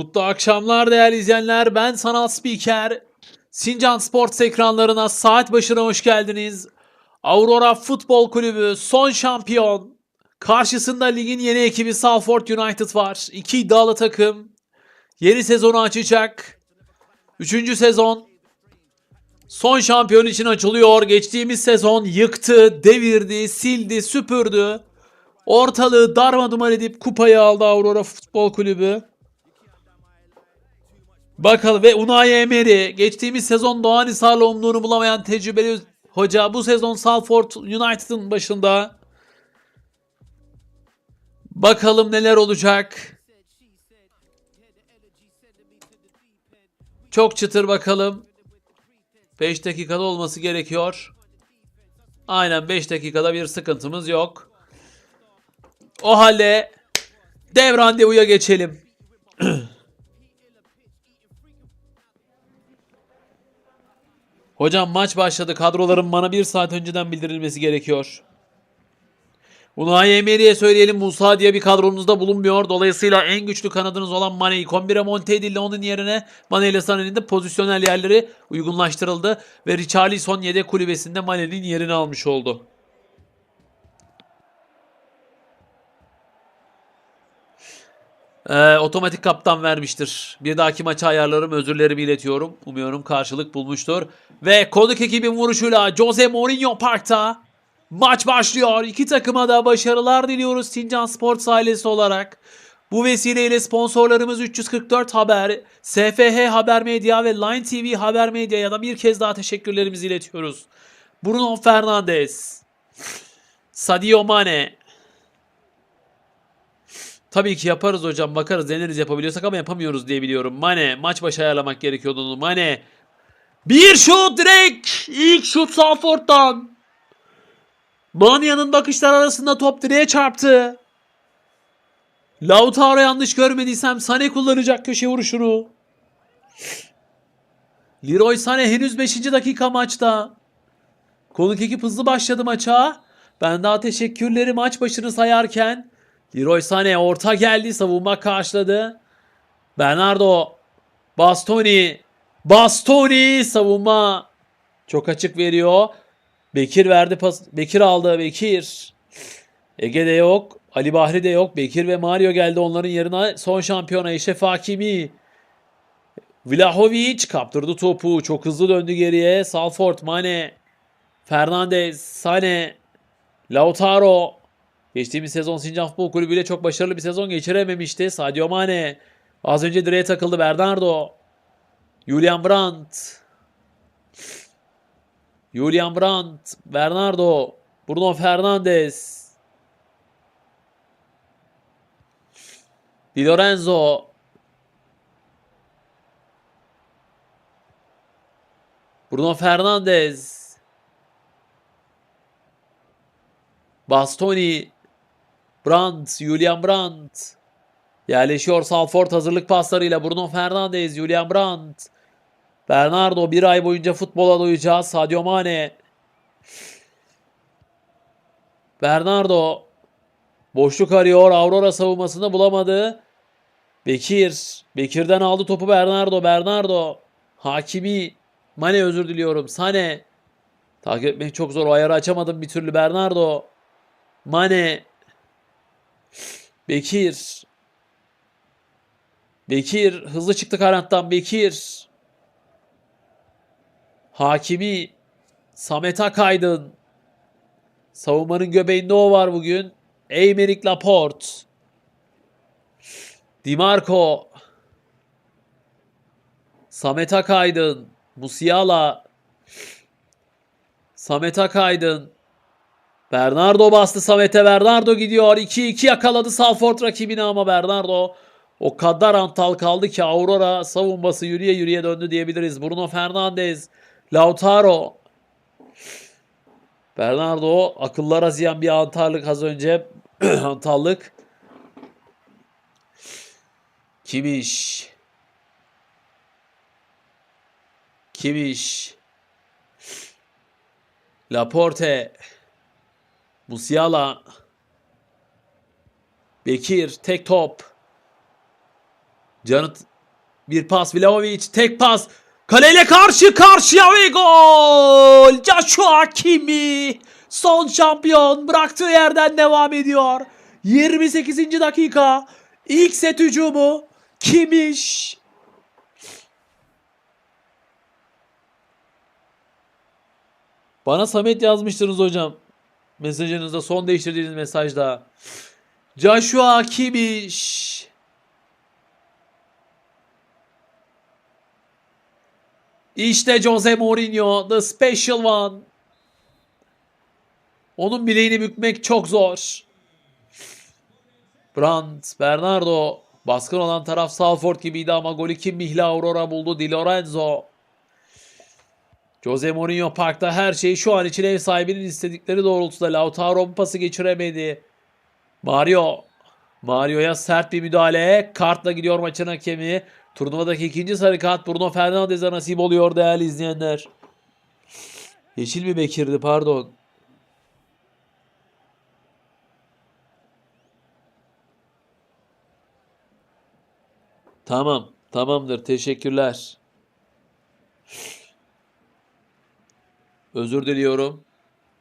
Mutlu akşamlar değerli izleyenler. Ben sanal spiker. Sincan Sports ekranlarına saat başına hoş geldiniz. Aurora Futbol Kulübü son şampiyon. Karşısında ligin yeni ekibi Salford United var. İki iddialı takım. Yeni sezonu açacak. Üçüncü sezon. Son şampiyon için açılıyor. Geçtiğimiz sezon yıktı, devirdi, sildi, süpürdü. Ortalığı darmadağın edip kupayı aldı Aurora Futbol Kulübü. Bakalım ve Unai Emery geçtiğimiz sezon Doğan Hisar'la umduğunu bulamayan tecrübeli hoca bu sezon Salford United'ın başında. Bakalım neler olacak. Çok çıtır bakalım. 5 dakikada olması gerekiyor. Aynen 5 dakikada bir sıkıntımız yok. O halde dev randevuya geçelim. Hocam maç başladı. Kadroların bana bir saat önceden bildirilmesi gerekiyor. Unai Emery'e söyleyelim Musa diye bir kadronuzda bulunmuyor. Dolayısıyla en güçlü kanadınız olan Mane'yi kombire monte edildi. Onun yerine Mane ile Sané'nin de pozisyonel yerleri uygunlaştırıldı. Ve Richarlison yedek kulübesinde Mane'nin yerini almış oldu. Ee, otomatik kaptan vermiştir. Bir dahaki maça ayarlarım özürlerimi iletiyorum. Umuyorum karşılık bulmuştur. Ve konuk ekibin vuruşuyla Jose Mourinho Park'ta maç başlıyor. İki takıma da başarılar diliyoruz Sincan Sports ailesi olarak. Bu vesileyle sponsorlarımız 344 Haber, SFH Haber Medya ve Line TV Haber Medya'ya da bir kez daha teşekkürlerimizi iletiyoruz. Bruno Fernandes, Sadio Mane, Tabii ki yaparız hocam. Bakarız deneriz yapabiliyorsak ama yapamıyoruz diye biliyorum. Mane maç başı ayarlamak gerekiyordu onu. Mane bir şut direkt. İlk şut Salford'dan. Manya'nın bakışlar arasında top direğe çarptı. Lautaro yanlış görmediysem Sané kullanacak köşe vuruşunu. Leroy Sané henüz 5. dakika maçta. Konuk ekip hızlı başladı maça. Ben daha teşekkürleri maç başını sayarken Leroy Sané orta geldi. Savunma karşıladı. Bernardo. Bastoni. Bastoni savunma. Çok açık veriyor. Bekir verdi pas. Bekir aldı. Bekir. Ege'de yok. Ali Bahri de yok. Bekir ve Mario geldi onların yerine. Son şampiyona Eşref Hakimi. Vlahovic kaptırdı topu. Çok hızlı döndü geriye. Salford, Mane. Fernandez, Sane. Lautaro. Geçtiğimiz sezon Sincan Futbol Kulübü ile çok başarılı bir sezon geçirememişti. Sadio Mane. Az önce direğe takıldı Bernardo. Julian Brandt. Julian Brandt. Bernardo. Bruno Fernandes. Di Lorenzo. Bruno Fernandes. Bastoni. Brandt, Julian Brandt. Yerleşiyor Salford hazırlık paslarıyla Bruno Fernandes, Julian Brandt. Bernardo bir ay boyunca futbola doyacağız. Sadio Mane. Bernardo boşluk arıyor. Aurora savunmasını bulamadı. Bekir. Bekir'den aldı topu Bernardo. Bernardo. Hakimi. Mane özür diliyorum. Sane. Takip etmek çok zor. O ayarı açamadım bir türlü. Bernardo. Mane. Bekir. Bekir hızlı çıktı kanattan Bekir. Hakimi Samet Akaydın. Savunmanın göbeğinde o var bugün. Eymerick Laporte. Dimarco. Samet Akaydın. Musiala. Samet Akaydın. Bernardo bastı Samet'e. Bernardo gidiyor. 2-2 yakaladı Salford rakibini ama Bernardo o kadar antal kaldı ki Aurora savunması yürüye yürüye döndü diyebiliriz. Bruno Fernandes, Lautaro. Bernardo akıllara ziyan bir antarlık az önce. antallık. Kimiş. Kimiş. Laporte. Musiala. Bekir tek top. Canıt bir pas Vlahovic tek pas. Kaleyle karşı karşıya ve gol. Joshua Kimi son şampiyon bıraktığı yerden devam ediyor. 28. dakika ilk set hücumu Kimiş. Bana Samet yazmıştınız hocam. Mesajınızda son değiştirdiğiniz mesajda. Joshua Kimiş. İşte Jose Mourinho, the special one. Onun bileğini bükmek çok zor. Brandt, Bernardo. Baskın olan taraf Salford gibiydi ama golü kim Mihla Aurora buldu. Di Lorenzo. Jose Mourinho parkta her şeyi şu an için ev sahibinin istedikleri doğrultuda Lautaro pası geçiremedi. Mario. Mario'ya sert bir müdahale. Kartla gidiyor maçın hakemi. Turnuvadaki ikinci sarı kart Bruno Fernandes'e nasip oluyor değerli izleyenler. Yeşil mi Bekir'di pardon. Tamam. Tamamdır. Teşekkürler. Özür diliyorum.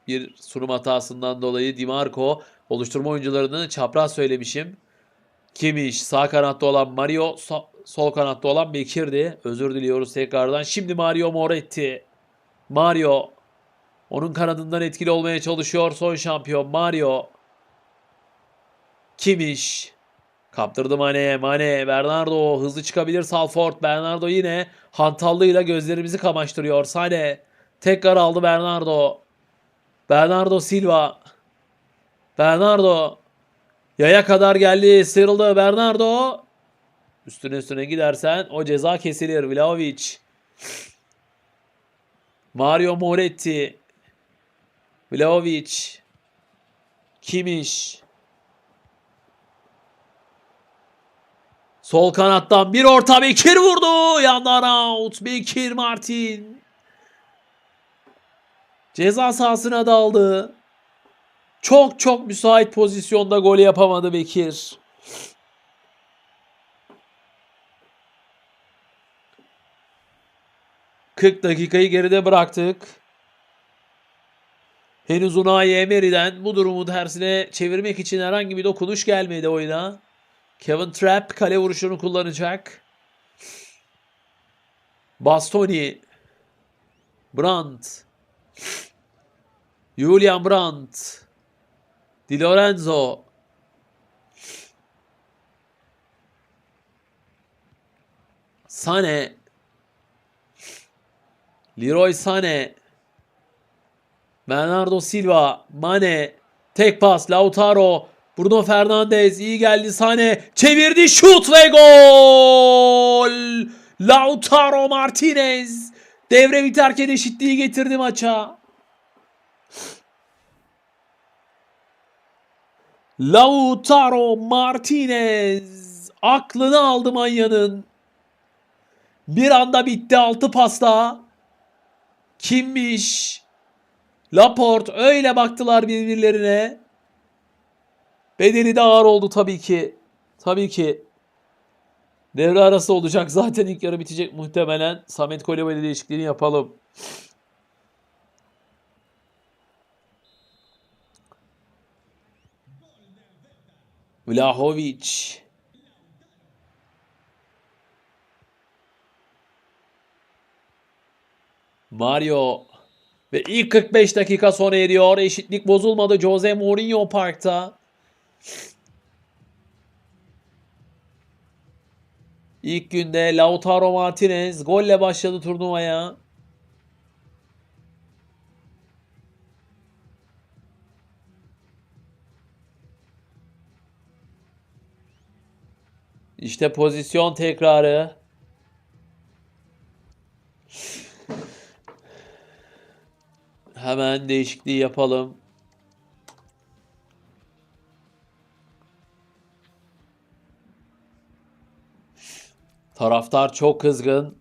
Bir sunum hatasından dolayı Dimarco oluşturma oyuncularını çapraz söylemişim. Kimiş sağ kanatta olan Mario so- sol kanatta olan Bekir'di. Özür diliyoruz tekrardan. Şimdi Mario Moretti. Mario onun kanadından etkili olmaya çalışıyor son şampiyon Mario. Kimiş kaptırdı Mane. Mane Bernardo hızlı çıkabilir Salford. Bernardo yine hantallığıyla gözlerimizi kamaştırıyor. Sane tekrar aldı Bernardo. Bernardo Silva. Bernardo Yaya kadar geldi. Sıyrıldı Bernardo. Üstüne üstüne gidersen o ceza kesilir. Vlahovic. Mario Moretti. Vlahovic. Kimiş. Sol kanattan bir orta Bekir vurdu. Yandan out. Bekir Martin. Ceza sahasına daldı. Çok çok müsait pozisyonda gol yapamadı Bekir. ...40 dakikayı geride bıraktık. Henüz Unai Emery'den bu durumu tersine çevirmek için herhangi bir dokunuş gelmedi oyuna. Kevin Trapp kale vuruşunu kullanacak. Bastoni. Brandt. Julian Brandt. Di Lorenzo. Sane. Leroy Sane. Bernardo Silva. Mane. Tek pas. Lautaro. Bruno Fernandes. iyi geldi Sane. Çevirdi. Şut ve gol. Lautaro Martinez. Devre biterken eşitliği getirdi maça. Lautaro Martinez aklını aldı manyanın. Bir anda bitti altı pasta. Kimmiş? Laport öyle baktılar birbirlerine. Bedeli de ağır oldu tabii ki. Tabii ki. Devre arası olacak. Zaten ilk yarı bitecek muhtemelen. Samet Kolibali değişikliğini yapalım. Vlahovic. Mario ve ilk 45 dakika sona eriyor. Eşitlik bozulmadı Jose Mourinho Park'ta. İlk günde Lautaro Martinez golle başladı turnuvaya. İşte pozisyon tekrarı. Hemen değişikliği yapalım. Taraftar çok kızgın.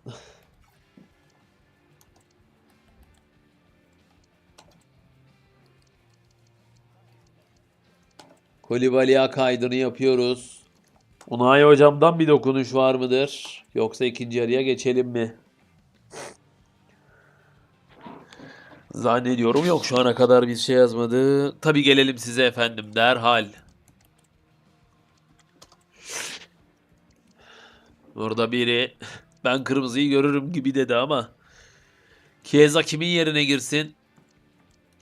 Kolibali'ye kaydını yapıyoruz. Unai hocamdan bir dokunuş var mıdır? Yoksa ikinci yarıya geçelim mi? Zannediyorum yok şu ana kadar bir şey yazmadı. Tabi gelelim size efendim derhal. Orada biri ben kırmızıyı görürüm gibi dedi ama Chiesa kimin yerine girsin?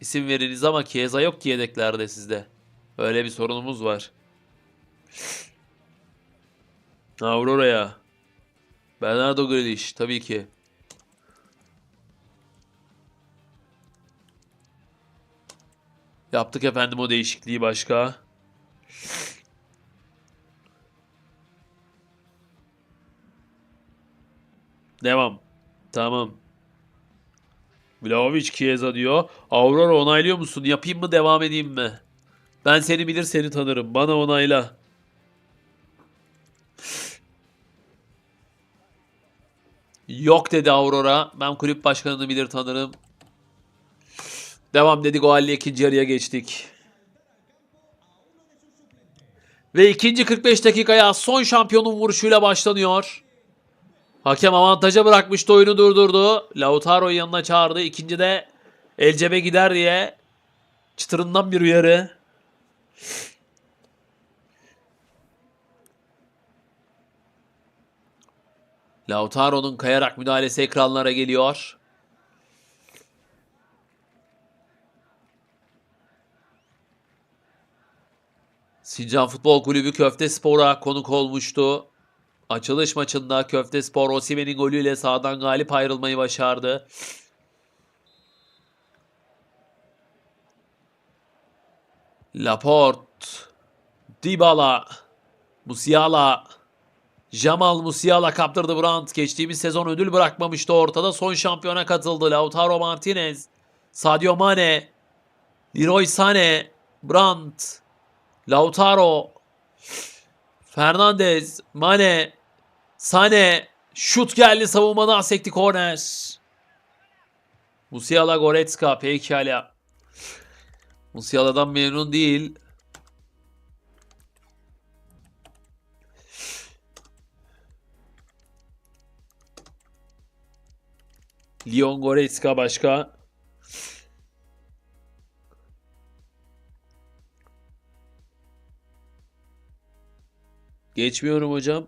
İsim veriniz ama Chiesa yok ki yedeklerde sizde. Öyle bir sorunumuz var. Aurora'ya. Bernardo Grealish tabii ki. Yaptık efendim o değişikliği başka. Devam. Tamam. Vlahovic Chiesa diyor. Aurora onaylıyor musun? Yapayım mı devam edeyim mi? Ben seni bilir seni tanırım. Bana onayla. Yok dedi Aurora. Ben kulüp başkanını bilir tanırım. Devam dedik o halde ikinci yarıya geçtik. Ve ikinci 45 dakikaya son şampiyonun vuruşuyla başlanıyor. Hakem avantaja bırakmıştı oyunu durdurdu. Lautaro'yu yanına çağırdı. İkinci de Elcebe gider diye çıtırından bir uyarı. Lautaro'nun kayarak müdahalesi ekranlara geliyor. Sincan Futbol Kulübü Köfte Spor'a konuk olmuştu. Açılış maçında Köfte Spor Osimhen'in golüyle sahadan galip ayrılmayı başardı. Laporte, Dybala, Musiala, Jamal Musiala kaptırdı Brandt. Geçtiğimiz sezon ödül bırakmamıştı ortada. Son şampiyona katıldı. Lautaro Martinez, Sadio Mane, Leroy Sané, Brandt, Lautaro, Fernandez, Mane, Sane, şut geldi savunmadan sekti korner. Musiala Goretzka pekala. Musiala'dan memnun değil. Leon Goretzka başka. Geçmiyorum hocam.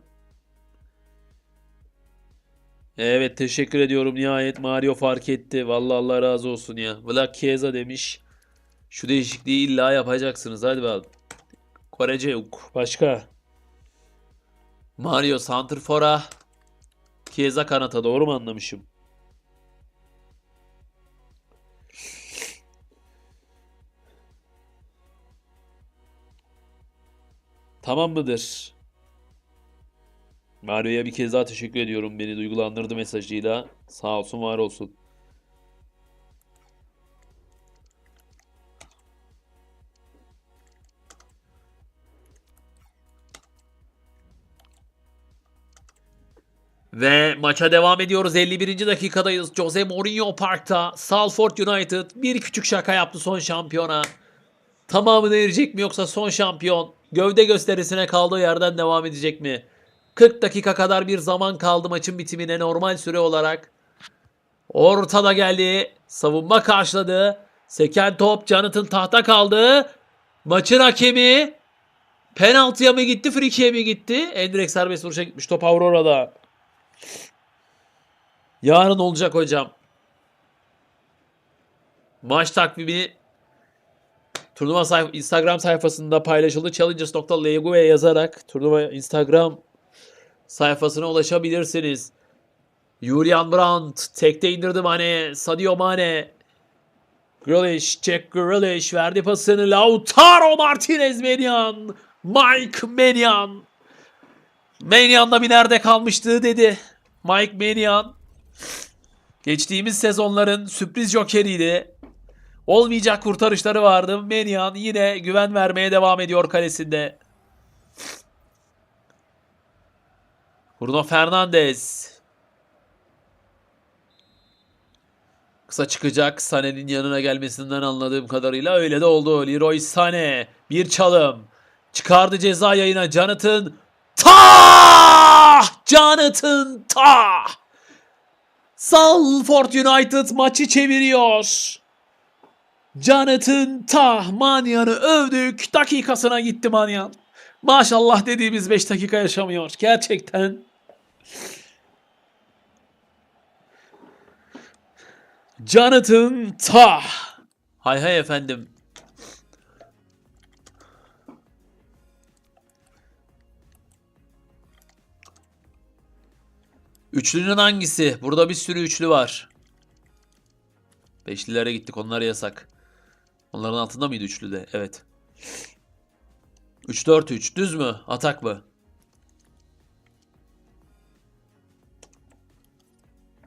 Evet teşekkür ediyorum nihayet Mario fark etti. Vallahi Allah razı olsun ya. Vlak Chiesa demiş. Şu değişikliği illa yapacaksınız. Hadi bakalım. Korece yok. Başka. Mario Santrfor'a. Chiesa kanata doğru mu anlamışım? Tamam mıdır? Mario'ya bir kez daha teşekkür ediyorum. Beni duygulandırdı mesajıyla. Sağ olsun, var olsun. Ve maça devam ediyoruz. 51. dakikadayız. Jose Mourinho Park'ta. Salford United bir küçük şaka yaptı son şampiyona. Tamamını erecek mi yoksa son şampiyon gövde gösterisine kaldığı yerden devam edecek mi? 40 dakika kadar bir zaman kaldı maçın bitimine normal süre olarak. Ortada geldi. Savunma karşıladı. Seken top Jonathan tahta kaldı. Maçın hakemi penaltıya mı gitti, frikiye mi gitti? Endirek serbest vuruşa gitmiş top Aurora'da. Yarın olacak hocam. Maç takvimi turnuva sayf Instagram sayfasında paylaşıldı. Challengers.legu'ya yazarak turnuva Instagram sayfasına ulaşabilirsiniz. Julian Brandt tekte indirdi Mane. Sadio Mane. Grealish, Jack Grealish verdi pasını. Lautaro Martinez Menyan. Mike Menyan. Menyan'da bir nerede kalmıştı dedi. Mike Menyan. Geçtiğimiz sezonların sürpriz jokeriydi. Olmayacak kurtarışları vardı. Menyan yine güven vermeye devam ediyor kalesinde. Bruno Fernandes. Kısa çıkacak. Sané'nin yanına gelmesinden anladığım kadarıyla öyle de oldu. Leroy Sané. Bir çalım. Çıkardı ceza yayına. Jonathan Tah! Jonathan Tah! Salford United maçı çeviriyor. Jonathan Tah Manyan'ı övdük. Dakikasına gitti Manyan. Maşallah dediğimiz 5 dakika yaşamıyor. Gerçekten. Jonathan Tah. Hay hay efendim. Üçlünün hangisi? Burada bir sürü üçlü var. Beşlilere gittik. Onlar yasak. Onların altında mıydı üçlü de? Evet. 3-4-3. Düz mü? Atak mı?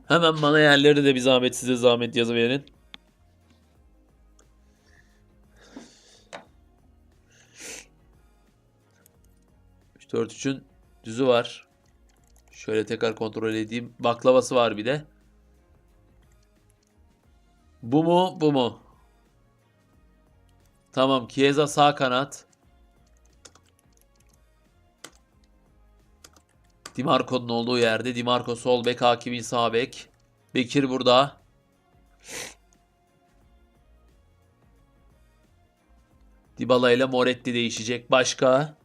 Hemen bana yerleri de bir zahmet size zahmet yazıverin. Üç dört üçün düzü var. Şöyle tekrar kontrol edeyim. Baklavası var bir de. Bu mu? Bu mu? Tamam. Chiesa sağ kanat. Dimarco'nun olduğu yerde. Dimarco sol bek. Hakimi sağ bek. Bekir burada. Dybala ile Moretti değişecek. Başka?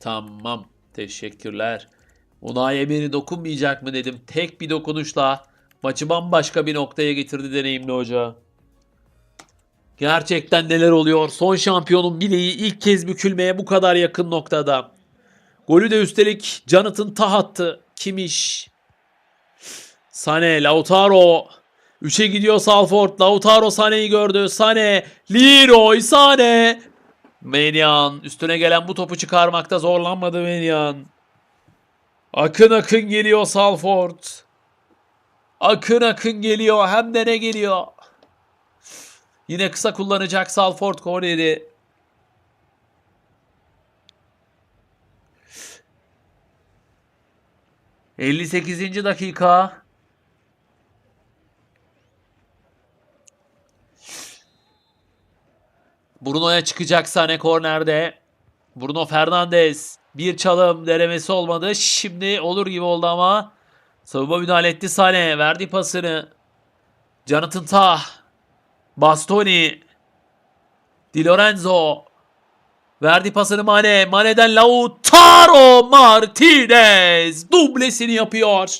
Tamam. Teşekkürler. Unai Emery dokunmayacak mı dedim. Tek bir dokunuşla maçı bambaşka bir noktaya getirdi deneyimli hoca. Gerçekten neler oluyor? Son şampiyonun bileği ilk kez bükülmeye bu kadar yakın noktada. Golü de üstelik Jonathan Tah attı. Kimiş? Sane, Lautaro. 3'e gidiyor Salford. Lautaro Sane'yi gördü. Sane, Leroy Sane. Menyan üstüne gelen bu topu çıkarmakta zorlanmadı Menyan. Akın akın geliyor Salford. Akın akın geliyor. Hem de ne geliyor? Yine kısa kullanacak Salford korneri. ...58. dakika... Bruno'ya çıkacak sahne kornerde. Bruno Fernandes. Bir çalım denemesi olmadı. Şimdi olur gibi oldu ama. Savunma müdahale etti Sane. Verdi pasını. Jonathan Tah. Bastoni. Di Lorenzo. Verdi pasını Mane. Mane'den Lautaro Martinez. Dublesini yapıyor.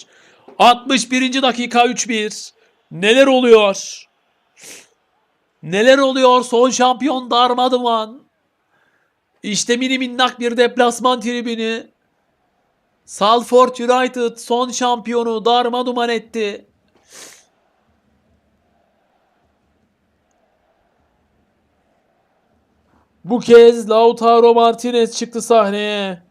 61. dakika 3-1. Neler oluyor? Neler oluyor? Son şampiyon darmaduman. İşte mini minnak bir deplasman tribünü. Salford United son şampiyonu darmaduman etti. Bu kez Lautaro Martinez çıktı sahneye.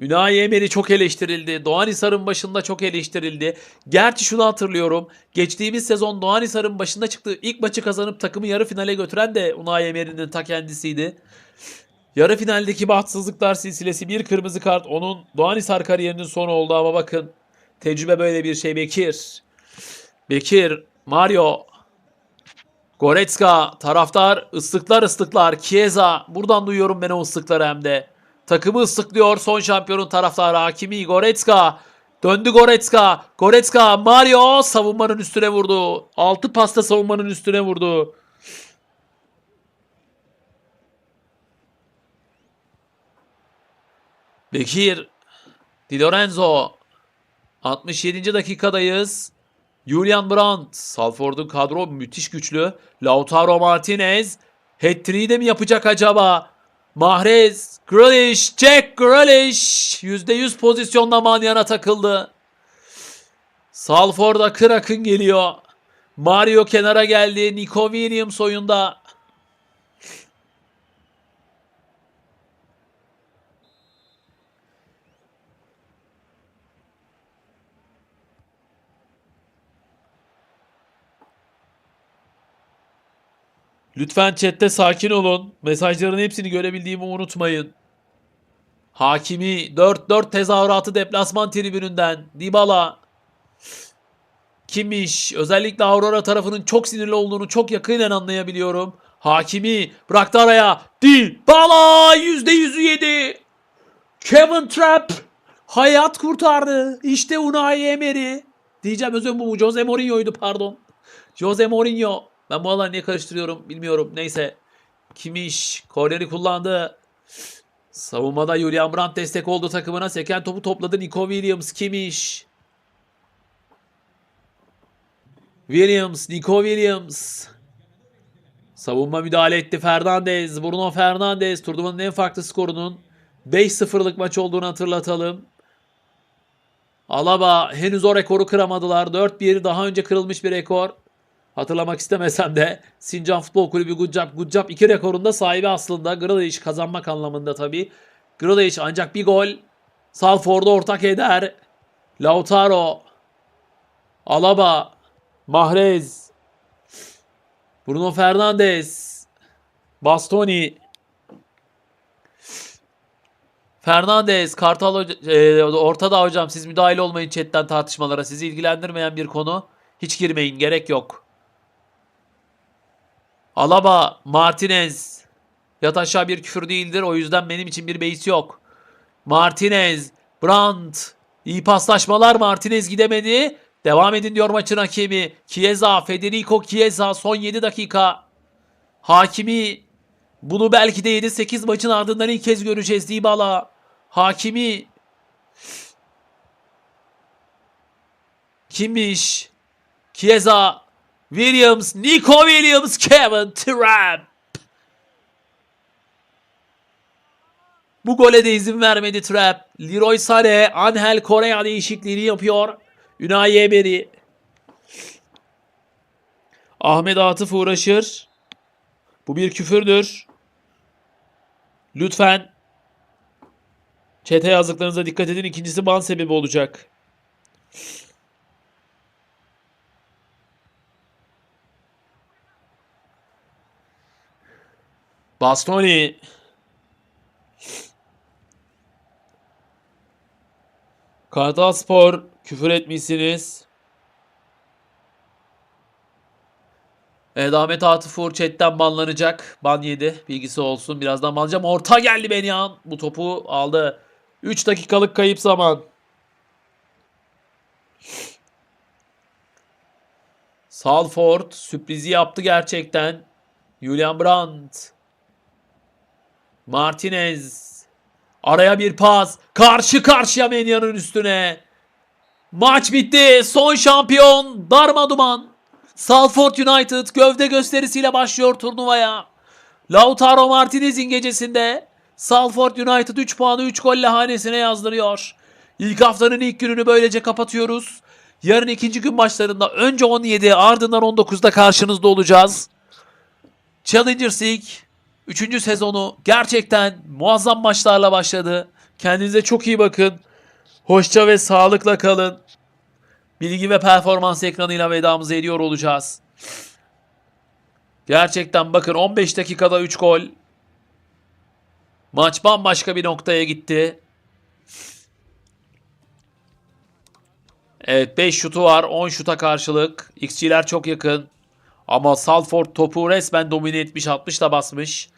Unai Emery çok eleştirildi. Doğanhisar'ın başında çok eleştirildi. Gerçi şunu hatırlıyorum. Geçtiğimiz sezon Doğanhisar'ın başında çıktığı ilk maçı kazanıp takımı yarı finale götüren de Unai Emery'nin ta kendisiydi. Yarı finaldeki bahtsızlıklar silsilesi bir kırmızı kart onun Doğanhisar kariyerinin sonu oldu ama bakın tecrübe böyle bir şey Bekir. Bekir, Mario, Goretzka, taraftar ıslıklar ıslıklar. Chiesa, buradan duyuyorum ben o ıslıkları hem de. Takımı ıslıklıyor son şampiyonun taraftarı Hakimi Goretzka. Döndü Goretzka. Goretzka Mario savunmanın üstüne vurdu. Altı pasta savunmanın üstüne vurdu. Bekir. Di Lorenzo. 67. dakikadayız. Julian Brandt. Salford'un kadro müthiş güçlü. Lautaro Martinez. Hat-trick'i de mi yapacak acaba? Mahrez, Grealish, Jack Grealish %100 pozisyonla Manyan'a takıldı. Salford akın akın geliyor. Mario kenara geldi. Nico Williams oyunda. Lütfen chatte sakin olun. Mesajların hepsini görebildiğimi unutmayın. Hakimi 4-4 tezahüratı deplasman tribününden. Dybala. Kimmiş? Özellikle Aurora tarafının çok sinirli olduğunu çok yakinen anlayabiliyorum. Hakimi bıraktı araya. Dybala yüzde yüzü yedi. Kevin Trapp hayat kurtardı. İşte Unai Emery. Diyeceğim özür bu Jose Mourinho'ydu pardon. Jose Mourinho. Ben bu alanı niye karıştırıyorum bilmiyorum. Neyse. Kimiş korneri kullandı. Savunmada Julian Brandt destek oldu takımına. Seken topu topladı. Nico Williams. Kimiş. Williams. Nico Williams. Savunma müdahale etti. Fernandez. Bruno Fernandez. Turnuvanın en farklı skorunun 5-0'lık maç olduğunu hatırlatalım. Alaba henüz o rekoru kıramadılar. 4-1 daha önce kırılmış bir rekor. Hatırlamak istemesem de Sincan Futbol Kulübü Good Job 2 rekorunda sahibi aslında. Grealish kazanmak anlamında tabii. Grealish ancak bir gol. Salford'a ortak eder. Lautaro. Alaba. Mahrez. Bruno Fernandes. Bastoni. Fernandes, Kartal e, ortada hocam siz müdahil olmayın chatten tartışmalara. Sizi ilgilendirmeyen bir konu. Hiç girmeyin gerek yok. Alaba, Martinez. Yat aşağı bir küfür değildir. O yüzden benim için bir beis yok. Martinez, Brandt. İyi paslaşmalar Martinez gidemedi. Devam edin diyor maçın hakemi. Chiesa, Federico Chiesa son 7 dakika. Hakimi bunu belki de 7-8 maçın ardından ilk kez göreceğiz Dybala. Hakimi kimmiş? Chiesa, Williams, Nico Williams, Kevin Trapp. Bu gole de izin vermedi Trapp. Leroy Sané, Angel Correa değişikliğini yapıyor. Unai Emery. Ahmet Atıf uğraşır. Bu bir küfürdür. Lütfen çete yazdıklarınıza dikkat edin. İkincisi ban sebebi olacak. Bastoni. Kartal Spor küfür etmişsiniz. Evet Ahmet Atıf chatten banlanacak. Ban yedi. Bilgisi olsun. Birazdan banlayacağım. Orta geldi Beniyan. Bu topu aldı. 3 dakikalık kayıp zaman. Salford sürprizi yaptı gerçekten. Julian Brandt. Martinez. Araya bir pas. Karşı karşıya Menya'nın üstüne. Maç bitti. Son şampiyon darma duman. Salford United gövde gösterisiyle başlıyor turnuvaya. Lautaro Martinez'in gecesinde Salford United 3 puanı 3 golle hanesine yazdırıyor. İlk haftanın ilk gününü böylece kapatıyoruz. Yarın ikinci gün maçlarında önce 17 ardından 19'da karşınızda olacağız. Challengers League 3. sezonu gerçekten muazzam maçlarla başladı. Kendinize çok iyi bakın. Hoşça ve sağlıkla kalın. Bilgi ve performans ekranıyla vedamızı ediyor olacağız. Gerçekten bakın 15 dakikada 3 gol. Maç bambaşka bir noktaya gitti. Evet 5 şutu var 10 şuta karşılık. XG'ler çok yakın. Ama Salford topu resmen domine etmiş 60 da basmış.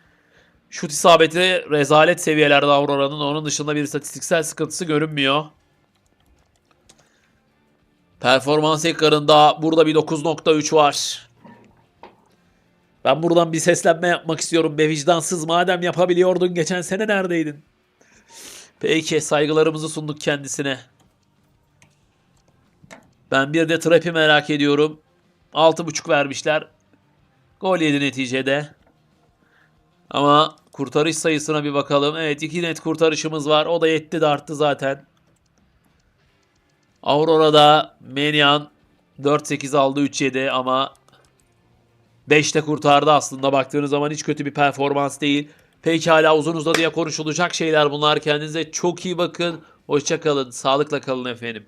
Şut isabeti rezalet seviyelerde Aurora'nın. Onun dışında bir istatistiksel sıkıntısı görünmüyor. Performans ekranında burada bir 9.3 var. Ben buradan bir seslenme yapmak istiyorum be vicdansız. Madem yapabiliyordun geçen sene neredeydin? Peki saygılarımızı sunduk kendisine. Ben bir de Trap'i merak ediyorum. 6.5 vermişler. Gol yedi neticede. Ama kurtarış sayısına bir bakalım. Evet iki net kurtarışımız var. O da yetti de arttı zaten. Aurora'da Menyan 4-8 aldı 3-7 ama 5'te kurtardı aslında baktığınız zaman hiç kötü bir performans değil. Pekala uzun uzadıya konuşulacak şeyler bunlar. Kendinize çok iyi bakın. Hoşça kalın. Sağlıkla kalın efendim.